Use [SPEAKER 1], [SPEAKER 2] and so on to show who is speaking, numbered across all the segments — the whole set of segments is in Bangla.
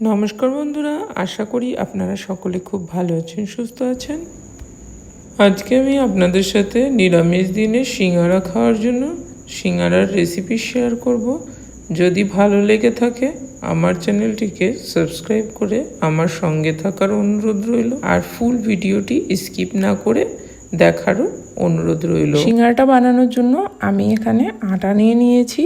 [SPEAKER 1] নমস্কার বন্ধুরা, আশা করি আপনারা সকলে খুব ভালো আছেন, সুস্থ আছেন। আজকে আমি আপনাদের সাথে নিরামিষ দিনে সিঙ্গারা খাওয়ার জন্য সিঙ্গারার রেসিপি শেয়ার করব। যদি ভালো লেগে থাকে, আমার চ্যানেলটিকে সাবস্ক্রাইব করে আমার সঙ্গে থাকার অনুরোধ রইল। আর ফুল ভিডিওটি স্কিপ না করে দেখারও অনুরোধ রইল।
[SPEAKER 2] সিঙ্গারাটা বানানোর জন্য আমি এখানে আটা নিয়ে নিয়েছি।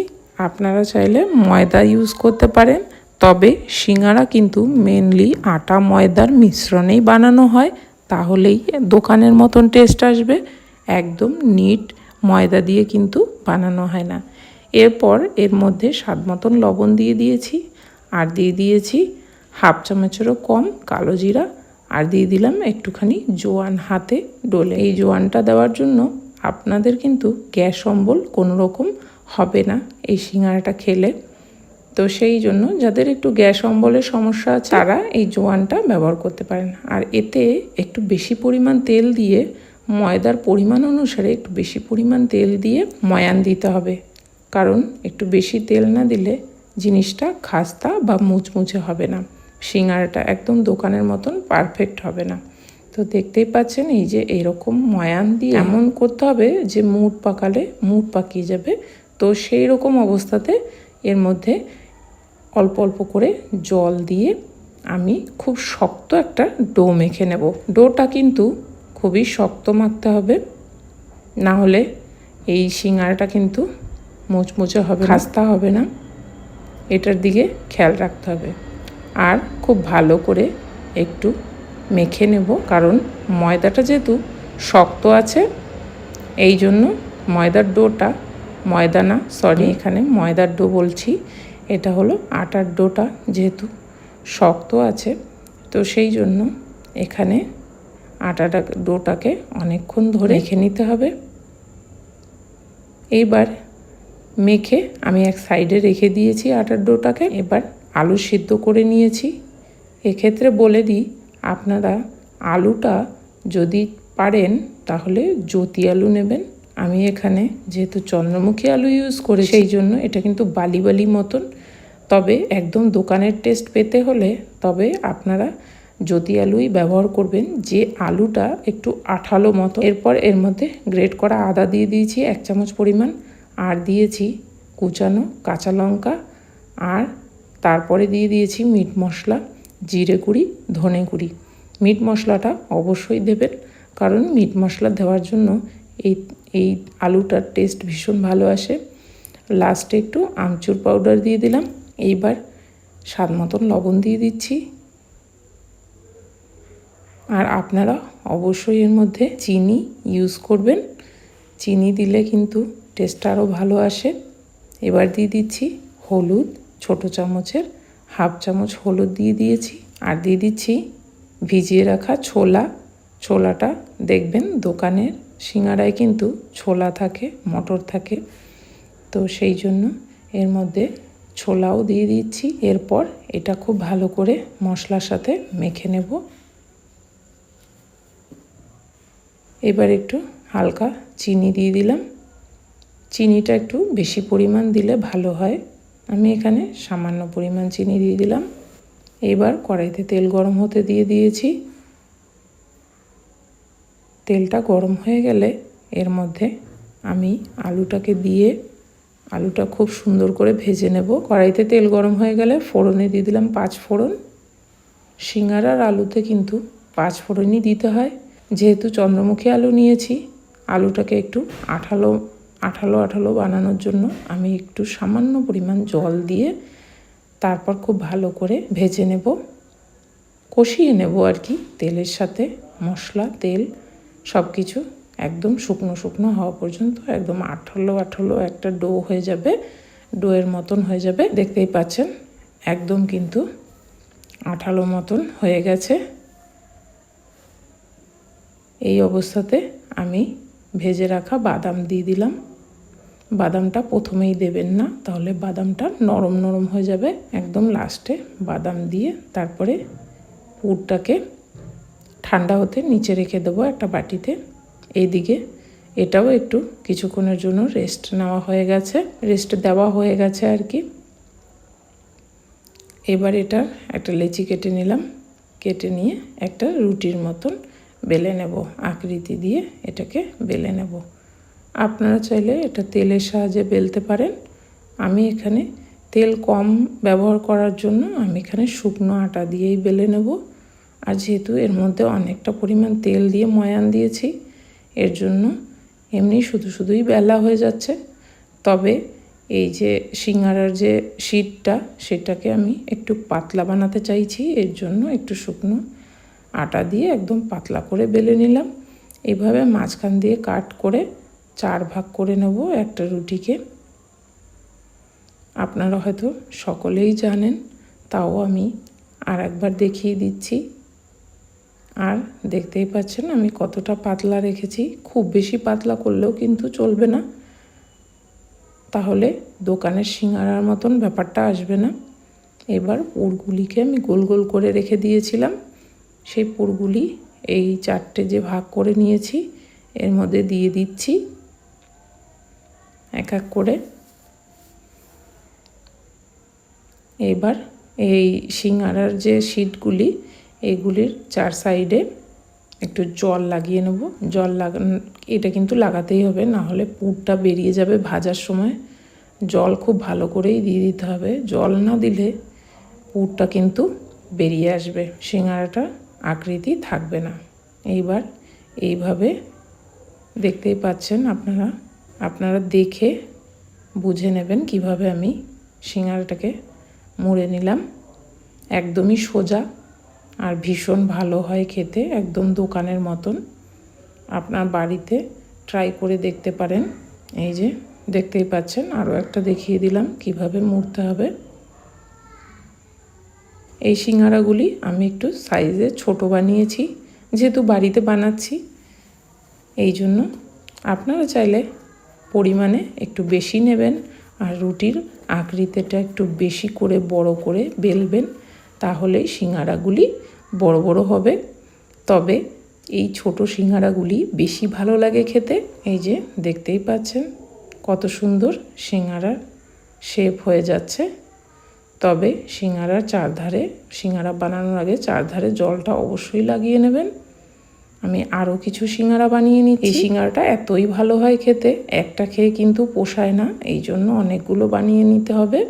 [SPEAKER 2] আপনারা চাইলে ময়দা ইউজ করতে পারেন। তবে সিঙ্গারা কিন্তু মেনলি আটা ময়দার মিশ্রণেই বানানো হয়, তাহলেই দোকানের মতন টেস্ট আসবে। একদম নিট ময়দা দিয়ে কিন্তু বানানো হয় না। এরপর এর মধ্যে স্বাদ মতন লবণ দিয়ে দিয়েছি, আর দিয়ে দিয়েছি হাফ চামচেরও কম কালো জিরা, আর দিয়ে দিলাম একটুখানি জোয়ান হাতে ডলে। এই জোয়ানটা দেওয়ার জন্য আপনাদের কিন্তু গ্যাস অম্বল কোনো রকম হবে না এই সিঙ্গারাটা খেলে। তো সেই জন্য যাদের একটু গ্যাস অম্বলের সমস্যা আছে, তারা এই জোয়ানটা ব্যবহার করতে পারেন। আর এতে একটু বেশি পরিমাণ তেল দিয়ে ময়দার পরিমাণ অনুসারে একটু বেশি পরিমাণ তেল দিয়ে ময়ান দিতে হবে। কারণ একটু বেশি তেল না দিলে জিনিসটা খাস্তা বা মুচমুচে হবে না। সিঙ্গারাটা একদম দোকানের মতন পারফেক্ট হবে না। তো দেখতেই পাচ্ছেন এই যে এরকম ময়ান দিয়ে এমন করতে হবে যে মুট পাকালে মুট পাকিয়ে যাবে। তো সেই রকম অবস্থাতে এর মধ্যে অল্প অল্প করে জল দিয়ে আমি খুব শক্ত একটা ডো মেখে নেব। ডোটা কিন্তু খুবই শক্ত মাখতে হবে। না হলে এই সিঙ্গারাটা কিন্তু মুচমুচে হবে খাস্তা হবে না। এটার দিকে খেয়াল রাখতে হবে। আর খুব ভালো করে একটু মেখে নেব। কারণ ময়দাটা যেহেতু শক্ত আছে, এই জন্য ময়দার ডোটা, ময়দা না সরি এখানে ময়দার ডো বলছি এটা হলো আটার ডোটা যেহেতু শক্ত আছে তো সেই জন্য এখানে আটাটা ডোটাকে অনেকক্ষণ ধরে রেখে নিতে হবে। এইবার মেখে আমি এক সাইডে রেখে দিয়েছি আটার ডোটাকে এবার আলু সিদ্ধ করে নিয়েছি। এক্ষেত্রে বলে দিই আপনারা আলুটা যদি পারেন তাহলে জ্যোতি আলু নেবেন। আমি এখানে যেহেতু চন্দ্রমুখী আলু ইউজ করে সেই জন্য এটা কিন্তু বালি বালি মতন। তবে একদম দোকানের টেস্ট পেতে হলে তবে আপনারা জ্যোতি আলুই ব্যবহার করবেন, যে আলুটা একটু আঠালো মতো। এরপর এর মধ্যে গ্রেট করা আদা দিয়ে দিয়েছি, এক চামচ পরিমাণ। আর দিয়েছি কুচানো কাঁচা লঙ্কা। আর তারপরে দিয়ে দিয়েছি মিট মশলা, জিরে গুঁড়ি, ধনে গুঁড়ি। মিট মশলাটা অবশ্যই দেবেন, কারণ মিট মশলা দেওয়ার জন্য এই এই আলুটার টেস্ট ভীষণ ভালো আসে। লাস্টে একটু আমচুর পাউডার দিয়ে দিলাম। এইবার স্বাদ মতন লবণ দিয়ে দিচ্ছি। আর আপনারা অবশ্যই এর মধ্যে চিনি ইউজ করবেন। চিনি দিলে কিন্তু টেস্টটা আরও ভালো আসে। এবার দিয়ে দিচ্ছি হলুদ, ছোট চামচের হাফ চামচ হলুদ দিয়ে দিয়েছি। আর দিয়ে দিচ্ছি ভিজিয়ে রাখা ছোলা। ছোলাটা দেখবেন দোকানের সিঙ্গারায় কিন্তু ছোলা থাকে, মটর থাকে। তো সেই জন্য এর মধ্যে ছোলাও দিয়ে দিচ্ছি। এরপর এটা খুব ভালো করে মশলার সাথে মেখে নেব। এবার একটু হালকা চিনি দিয়ে দিলাম। চিনিটা একটু বেশি পরিমাণ দিলে ভালো হয়। আমি এখানে সামান্য পরিমাণ চিনি দিয়ে দিলাম। এবার কড়াইতে তেল গরম হতে দিয়ে দিয়েছি। তেলটা গরম হয়ে গেলে এর মধ্যে আমি আলুটাকে দিয়ে আলুটা খুব সুন্দর করে ভেজে নেব। কড়াইতে তেল গরম হয়ে গেলে ফোড়নে দিয়ে দিলাম পাঁচ ফোড়ন। সিঙ্গারার আলুতে কিন্তু পাঁচ ফোড়নই দিতে হয়। যেহেতু চন্দ্রমুখী আলু নিয়েছি, আলুটাকে একটু আঠালো আঠালো আঠালো বানানোর জন্য আমি একটু সামান্য পরিমাণ জল দিয়ে তারপর খুব ভালো করে ভেজে নেব। কষিয়ে নেব আর কি তেলের সাথে। মশলা, তেল সব কিছু একদম শুকনো শুকনো হওয়া পর্যন্ত একদম আঠালো আঠালো একটা ডো হয়ে যাবে, ডোয়ের মতন হয়ে যাবে। দেখতেই পাচ্ছেন, একদম কিন্তু আঠালো মতন হয়ে গেছে। এই অবস্থাতে আমি ভেজে রাখা বাদাম দিয়ে দিলাম। বাদামটা প্রথমেই দেবেন না, তাহলে বাদামটা নরম নরম হয়ে যাবে। একদম লাস্টে বাদাম দিয়ে তারপরে পুরটাকে ঠান্ডা হতে নিচে রেখে দেবো একটা বাটিতে। এইদিকে। এটাও একটু কিছুক্ষণের জন্য রেস্ট নেওয়া হয়ে গেছে। রেস্ট দেওয়া হয়ে গেছে আর কি। এবার এটার একটা লেচি কেটে নিলাম। কেটে নিয়ে একটা রুটির মতন বেলে নেব। আকৃতি দিয়ে এটাকে বেলে নেব। আপনারা চাইলে এটা তেলের সাহায্যে বেলতে পারেন। আমি এখানে তেল কম ব্যবহার করার জন্য আমি এখানে শুকনো আটা দিয়েই বেলে নেব। আর যেহেতু এর মধ্যে অনেকটা পরিমাণ তেল দিয়ে ময়ান দিয়েছি এর জন্য এমনি শুধু শুধুই বেলা হয়ে যাচ্ছে। তবে এই যে সিঙ্গারার যে শীটটা সেটাকে আমি একটু পাতলা বানাতে চাইছি। এর জন্য একটু শুকনো আটা দিয়ে একদম পাতলা করে বেলে নিলাম। এইভাবে মাঝখান দিয়ে কাট করে চার ভাগ করে নেব একটা রুটিকে। আপনারা হয়তো সকলেই জানেন, তাও আমি আর একবার দেখিয়ে দিচ্ছি। আর দেখতেই পাচ্ছেন আমি কতটা পাতলা রেখেছি। খুব বেশি পাতলা করলেও কিন্তু চলবে না। তাহলে দোকানের সিঙ্গারার মতন ব্যাপারটা আসবে না। এবার পুরগুলিকে আমি গোল গোল করে রেখে দিয়েছিলাম। সেই পুরগুলি এই চারটে যে ভাগ করে নিয়েছি, এর মধ্যে দিয়ে দিচ্ছি। এক এক করে। এবার এই সিঙ্গারার যে শিটগুলি এগুলির চার সাইডে একটু জল লাগিয়ে নেব। জল লাগান এটা কিন্তু লাগাতেই হবে, না হলে পুরটা বেরিয়ে যাবে ভাজার সময়। জল খুব ভালো করেই দিয়ে দিতে হবে। জল না দিলে পুরটা কিন্তু বেরিয়ে আসবে, সিঙ্গারাটা আকৃতি থাকবে না। এইবার এইভাবে দেখতেই পাচ্ছেন আপনারা আপনারা দেখে বুঝে নেবেন কীভাবে আমি সিঙ্গারাটাকে মুড়ে নিলাম। একদমই সোজা আর ভীষণ ভালো হয় খেতে, একদম দোকানের মতন। আপনার বাড়িতে ট্রাই করে দেখতে পারেন। এই যে, দেখতেই পাচ্ছেন আরও একটা দেখিয়ে দিলাম কীভাবে মুড়তে হবে। এই সিঙ্গারাগুলি আমি একটু সাইজে ছোট বানিয়েছি, যেহেতু বাড়িতে বানাচ্ছি। এই জন্য আপনারা চাইলে পরিমাণে একটু বেশি নেবেন আর রুটির আকৃতিটা একটু বেশি করে, বড় করে বেলবেন, তাহলেই সিঙ্গারাগুলি বড় বড় হবে। তবে এই ছোট সিঙ্গারাগুলি বেশি ভালো লাগে খেতে। এই যে দেখতেই পাচ্ছেন কত সুন্দর সিঙ্গারার শেপ হয়ে যাচ্ছে। তবে সিঙ্গারার চারধারে, সিঙ্গারা বানানোর আগে চারধারে জলটা অবশ্যই লাগিয়ে নেবেন। আমি আরও কিছু সিঙ্গারা বানিয়ে নিচ্ছি। এই সিঙ্গারাটা এতই ভালো হয় খেতে, একটা খেয়ে কিন্তু পোষায় না। এই জন্য অনেকগুলো বানিয়ে নিতে হবে।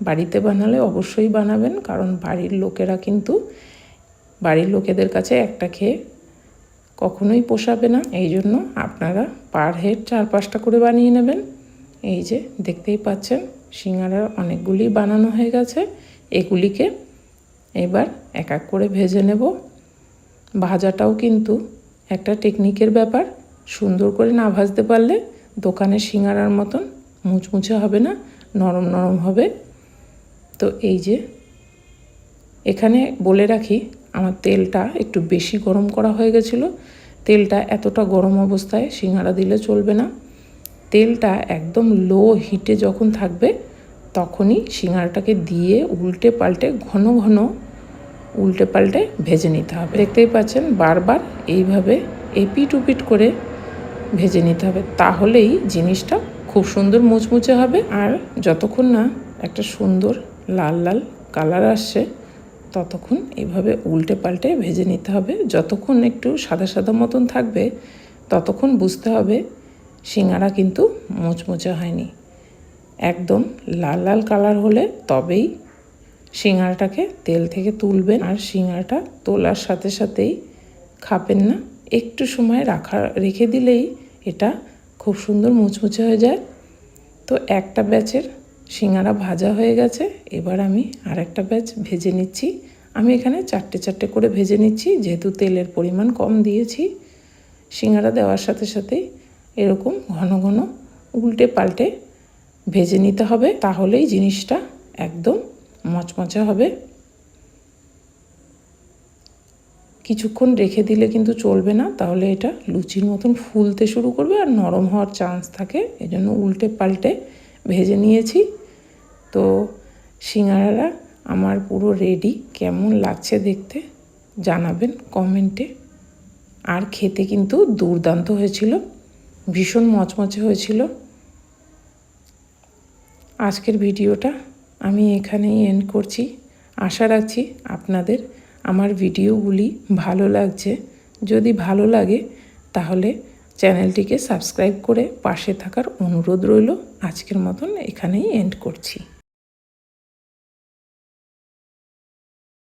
[SPEAKER 2] বাড়িতে বানালে অবশ্যই বানাবেন, কারণ বাড়ির লোকেরা কিন্তু বাড়ির লোকেদের কাছে একটা খেয়ে কখনোই পোষাবে না। এই জন্য আপনারা পার হেড চার পাঁচটা করে বানিয়ে নেবেন। এই যে দেখতেই পাচ্ছেন সিঙ্গারার অনেকগুলি বানানো হয়ে গেছে। এগুলিকে এবার এক এক করে ভেজে নেব। ভাজাটাও কিন্তু একটা টেকনিকের ব্যাপার। সুন্দর করে না ভাজতে পারলে দোকানে সিঙ্গারার মতন মুচমুচে হবে না, নরম নরম হবে। তো এই যে এখানে বলে রাখি আমার তেলটা একটু বেশি গরম করা হয়ে গেছিল। তেলটা এতটা গরম অবস্থায় সিঙ্গারা দিলে চলবে না। তেলটা একদম লো হিটে যখন থাকবে, তখনই সিঙ্গারাটাকে দিয়ে উল্টে পাল্টে ঘন ঘন উল্টে পাল্টে ভেজে নিতে হবে। দেখতেই পাচ্ছেন বারবার এইভাবে এপিট উপিট করে ভেজে নিতে হবে। তাহলেই জিনিসটা খুব সুন্দর মুচমুচে হবে। আর যতক্ষণ না একটা সুন্দর লাল লাল কালার আসছে ততক্ষণ এইভাবে উল্টে পাল্টে ভেজে নিতে হবে। যতক্ষণ একটু সাদা সাদা মতন থাকবে, ততক্ষণ বুঝতে হবে সিঙ্গারা কিন্তু মুচমুচে হয়নি। একদম লাল লাল কালার হলে তবেই সিঙ্গারাটাকে তেল থেকে তুলবেন আর সিঙ্গারাটা তোলার সাথে সাথেই খাবেন না। একটু সময় রাখা, রেখে দিলেই এটা খুব সুন্দর মুচমুচে হয়ে যায়। তো একটা ব্যাচের সিঙ্গারা ভাজা হয়ে গেছে, এবার আমি আর একটা ব্যাচ ভেজে নিচ্ছি। আমি এখানে চারটে চারটে করে ভেজে নিচ্ছি, যেহেতু তেলের পরিমাণ কম দিয়েছি। সিঙ্গারা দেওয়ার সাথে সাথেই এরকম ঘন ঘন উল্টে পাল্টে ভেজে নিতে হবে, তাহলেই জিনিসটা একদম মচমচে হবে। কিছুক্ষণ রেখে দিলে কিন্তু চলবে না, তাহলে এটা লুচির মতন ফুলতে শুরু করবে আর নরম হওয়ার চান্স থাকে। এজন্য উল্টে পাল্টে ভেজে নিয়েছি। তো সিঙ্গারারা আমার পুরো রেডি কেমন লাগছে দেখতে জানাবেন কমেন্টে আর খেতে কিন্তু দুর্দান্ত হয়েছিল, ভীষণ মচমচে হয়েছিল। আজকের ভিডিওটা আমি এখানেই এন্ড করছি। আশা রাখছি আপনাদের আমার ভিডিওগুলি ভালো লাগছে। যদি ভালো লাগে, তাহলে চ্যানেলটিকে সাবস্ক্রাইব করে পাশে থাকার অনুরোধ রইল। আজকের মতন এখানেই এন্ড করছি।